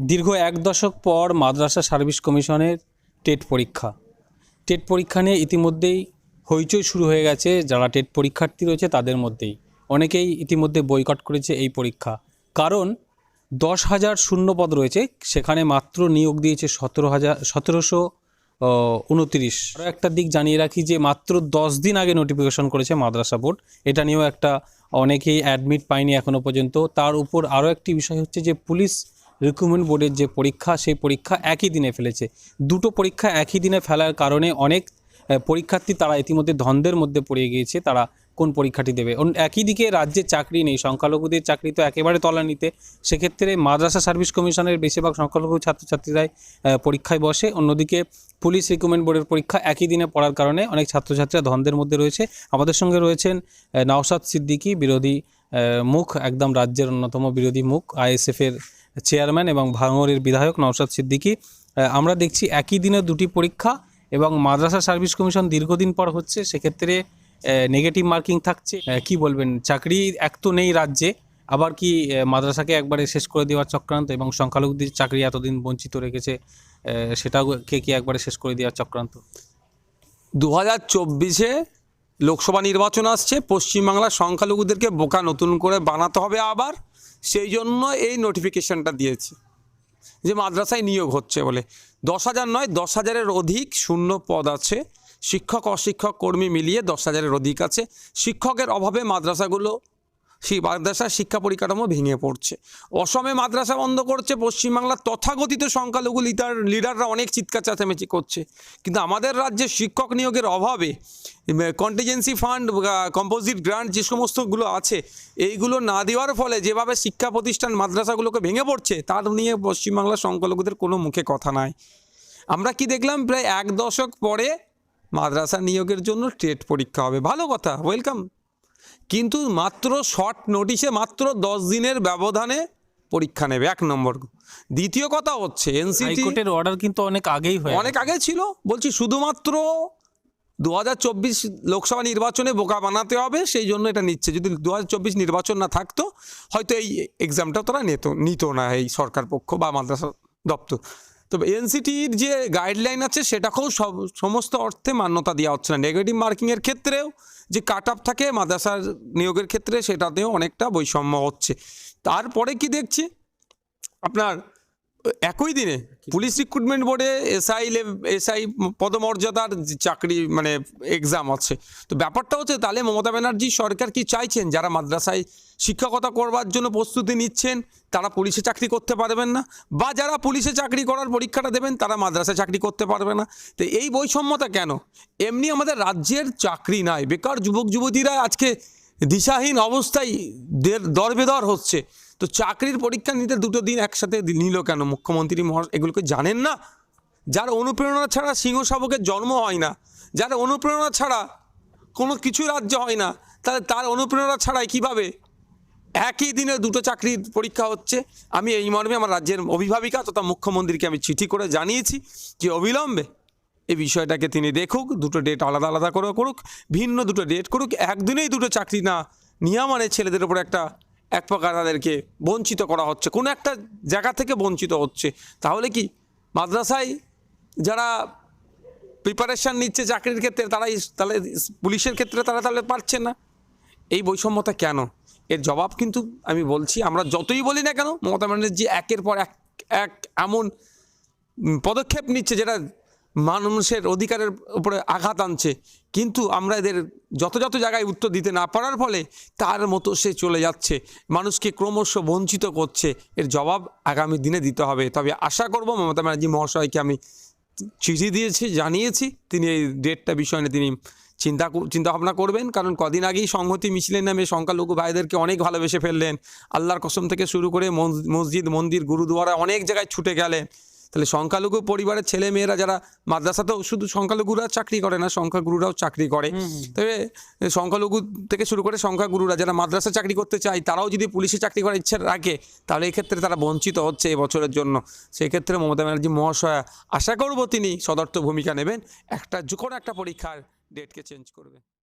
দীর্ঘ এক দশক পর মাদ্রাসা সার্ভিস কমিশনের টেট পরীক্ষা। টেট পরীক্ষা নিয়ে ইতিমধ্যেই হইচই শুরু হয়ে গেছে। যারা টেট পরীক্ষার্থী রয়েছে, তাদের মধ্যেই। অনেকেই ইতিমধ্যে বয়কট করেছে এই পরীক্ষা। কারণ দশ হাজার শূন্য পদ রয়েছে, সেখানে মাত্র নিয়োগ দিয়েছে সতেরো হাজার, সতেরোশো উনত্রিশ। আরও একটা দিক জানিয়ে রাখি যে, মাত্র দশ দিন আগে নোটিফিকেশন করেছে মাদ্রাসা বোর্ড। এটা নিয়েও একটা অনেকেই অ্যাডমিট পায়নি এখনও পর্যন্ত। তার উপর আরও একটি বিষয় হচ্ছে যে, পুলিশ রিক্রুটমেন্ট বোর্ডের যে পরীক্ষা সেই পরীক্ষা একই দিনে ফেলেছে। দুটো পরীক্ষা একই দিনে ফেলার কারণে অনেক পরীক্ষার্থী তারা ইতিমধ্যে ধন্দের মধ্যে পড়ে গিয়েছে তারা কোন পরীক্ষাটি দেবে। একই দিকে রাজ্যে চাকরি নেই সংখ্যালঘুদের চাকরি তো একেবারে তলানিতে। সেক্ষেত্রে মাদ্রাসা সার্ভিস কমিশনের বেশিরভাগ সংখ্যালঘু ছাত্রছাত্রীরাই পরীক্ষায় বসে। অন্যদিকে পুলিশ রিক্রুটমেন্ট বোর্ডের পরীক্ষা একই দিনে পড়ার কারণে অনেক ছাত্রছাত্রীরা ধন্দের মধ্যে রয়েছে। আমাদের সঙ্গে রয়েছেন আহ, নওশাদ সিদ্দিকী বিরোধী মুখ একদম রাজ্যের অন্যতম বিরোধী মুখ আইএসএফের চেয়ারম্যান এবং ভাঙড়ের বিধায়ক নওশাদ সিদ্দিকী। আমরা দেখছি একই দিনে দুটি পরীক্ষা এবং মাদ্রাসা সার্ভিস কমিশন দীর্ঘদিন পর হচ্ছে সেক্ষেত্রে নেগেটিভ মার্কিং থাকছে। কি বলবেন? চাকরি এক তো নেই রাজ্যে আবার কি মাদ্রাসাকে একবারে শেষ করে দেওয়ার চক্রান্ত এবং সংখ্যালঘুদের চাকরি এতদিন বঞ্চিত রেখেছে আহ, সেটাও কে কি একবারে শেষ করে দেওয়ার চক্রান্ত? দু হাজার চব্বিশে লোকসভা নির্বাচন আসছে পশ্চিমবাংলার সংখ্যালঘুদেরকে বোকা নতুন করে বানাতে হবে আবার। সেই জন্য এই নোটিফিকেশনটা দিয়েছে যে মাদ্রাসায় নিয়োগ হচ্ছে বলে। দশ হাজার নয়, দশ হাজারের অধিক শূন্য পদ আছে। শিক্ষক, অশিক্ষক, কর্মী মিলিয়ে দশ হাজারের অধিক আছে। শিক্ষকের অভাবে মাদ্রাসাগুলো, সেই মাদ্রাসার শিক্ষা পরিকাঠামো ভেঙে পড়ছে। অসমে মাদ্রাসা বন্ধ করছে, পশ্চিমবাংলার তথাকথিত সংখ্যালঘু লিডার, লিডাররা অনেক চিৎকার চেঁচামেচি করছে। কিন্তু আমাদের রাজ্যে শিক্ষক নিয়োগের অভাবে কন্টিজেন্সি ফান্ড কম্পোজিট গ্রান্ট যে সমস্তগুলো আছে এইগুলো না দেওয়ার ফলে যেভাবে শিক্ষা প্রতিষ্ঠান মাদ্রাসাগুলোকে ভেঙে পড়ছে তার নিয়ে পশ্চিমবাংলার সংখ্যালঘুদের কোনো মুখে কথা নাই। আমরা কি দেখলাম? প্রায় এক দশক পরে মাদ্রাসা নিয়োগের জন্য টেট পরীক্ষা হবে। ভালো কথা ওয়েলকাম কিন্তু মাত্র শর্ট নোটিশে মাত্র দশ দিনের ব্যবধানে পরীক্ষা নেবে এক নম্বর। দ্বিতীয় কথা হচ্ছে এনসিটি অর্ডার কিন্তু অনেক আগেই হয় অনেক আগে ছিল। বলছি শুধুমাত্র দু হাজার চব্বিশ লোকসভা নির্বাচনে বোকা বানাতে হবে, সেই জন্য এটা নিচ্ছে। যদি দু হাজার চব্বিশ নির্বাচন না থাকতো, হয়তো এই এক্সামটা তারা নিত নিত না এই সরকার পক্ষ বা মাদ্রাসা দপ্তর। তবে এনসিটির যে গাইডলাইন আছে, সেটাকেও সব, সমস্ত অর্থে মান্যতা দেওয়া হচ্ছে না। নেগেটিভ মার্কিংয়ের ক্ষেত্রেও যে কাট আপ থাকে, মাদ্রাসার নিয়োগের ক্ষেত্রে সেটাতেও অনেকটা বৈষম্য হচ্ছে। তারপরে কি দেখছি? আপনার একই দিনে পুলিশ রিক্রুটমেন্ট বোর্ডে এসআই এসআই পদমর্যাদার চাকরি মানে এক্সাম আছে। তো ব্যাপারটা হচ্ছে তাহলে মমতা ব্যানার্জি সরকার কি চাইছেন? যারা মাদ্রাসায় শিক্ষকতা করবার জন্য প্রস্তুতি নিচ্ছেন, তারা পুলিশে চাকরি করতে পারবেন না, বা যারা পুলিশে চাকরি করার পরীক্ষাটা দেবেন, তারা মাদ্রাসায় চাকরি করতে পারবে না। তো এই বৈষম্যতা কেন? এমনি আমাদের রাজ্যের চাকরি নাই। বেকার যুবক যুবতীরা আজকে দিশাহীন অবস্থায় দের দরবেদর হচ্ছে। তো চাকরির পরীক্ষা নিতে দুটো দিন একসাথে নিল কেন? মুখ্যমন্ত্রী মহা, এগুলোকে জানেন না? যার অনুপ্রেরণা ছাড়া সিংহ শাবকের জন্ম হয় না। যার অনুপ্রেরণা ছাড়া কোনো কিছু রাজ্য হয় না। তাহলে তার অনুপ্রেরণা ছাড়াই কীভাবে? একই দিনে দুটো চাকরির পরীক্ষা হচ্ছে। আমি এই মর্মে আমার রাজ্যের অভিভাবিকা তথা মুখ্যমন্ত্রীকে আমি চিঠি করে জানিয়েছি যে অবিলম্বে এই বিষয়টাকে তিনি দেখুক, দুটো ডেট আলাদা আলাদা করে করুক, ভিন্ন দুটো ডেট করুক, একদিনেই দুটো চাকরি না নিয়া মানে ছেলেদের উপর একটা এক প্রকার তাদেরকে বঞ্চিত করা হচ্ছে। কোনো একটা জায়গা থেকে বঞ্চিত হচ্ছে। তাহলে কি মাদ্রাসায় যারা প্রিপারেশান নিচ্ছে চাকরির ক্ষেত্রে তারাই তাহলে পুলিশের ক্ষেত্রে তারা তাহলে পারছে না? এই বৈষম্যতা কেন? এর জবাব কিন্তু আমি বলছি, আমরা যতই বলি না কেন, মমতা ব্যানার্জি একের পর এক এক এমন পদক্ষেপ নিচ্ছে যেটা মানুষের অধিকারের উপরে আঘাত আনছে। কিন্তু আমরা এদের যত জায়গায় উত্তর দিতে না পারার ফলে তার মতো সে চলে যাচ্ছে। মানুষকে ক্রমশ বঞ্চিত করছে। এর জবাব আগামী দিনে দিতে হবে। তবে আশা করব মমতা ব্যানার্জি মহাশয়কে আমি চিঠি দিয়েছি, জানিয়েছি। তিনি এই ডেটটা বিষয় নিয়ে তিনি চিন্তা চিন্তা ভাবনা করবেন। কারণ কদিন আগেই সংহতি মিছিলের নামে সংখ্যালঘু ভাইদেরকে অনেক ভালোবেসে ফেললেন। আল্লাহর কসম থেকে শুরু করে মস- মসজিদ, মন্দির, গুরুদুয়ারা অনেক জায়গায় ছুটে গেলেন। তাহলে সংখ্যালঘু পরিবারের ছেলে মেয়েরা যারা মাদ্রাসাতেও শুধু সংখ্যালঘুরা চাকরি করে না সংখ্যাগুরুরাও চাকরি করে। তবে সংখ্যালঘু থেকে শুরু করে সংখ্যাগুরুরা যারা মাদ্রাসা চাকরি করতে চায় তারাও যদি পুলিশে চাকরি করার ইচ্ছা রাখে তাহলে এক্ষেত্রে তারা বঞ্চিত হচ্ছে এই বছরের জন্য। সেক্ষেত্রে মমতা ব্যানার্জি মহাশয়া আশা করব তিনি সদর্থ ভূমিকা নেবেন। একটা যে কোনো একটা পরীক্ষার ডেটকে চেঞ্জ করবে।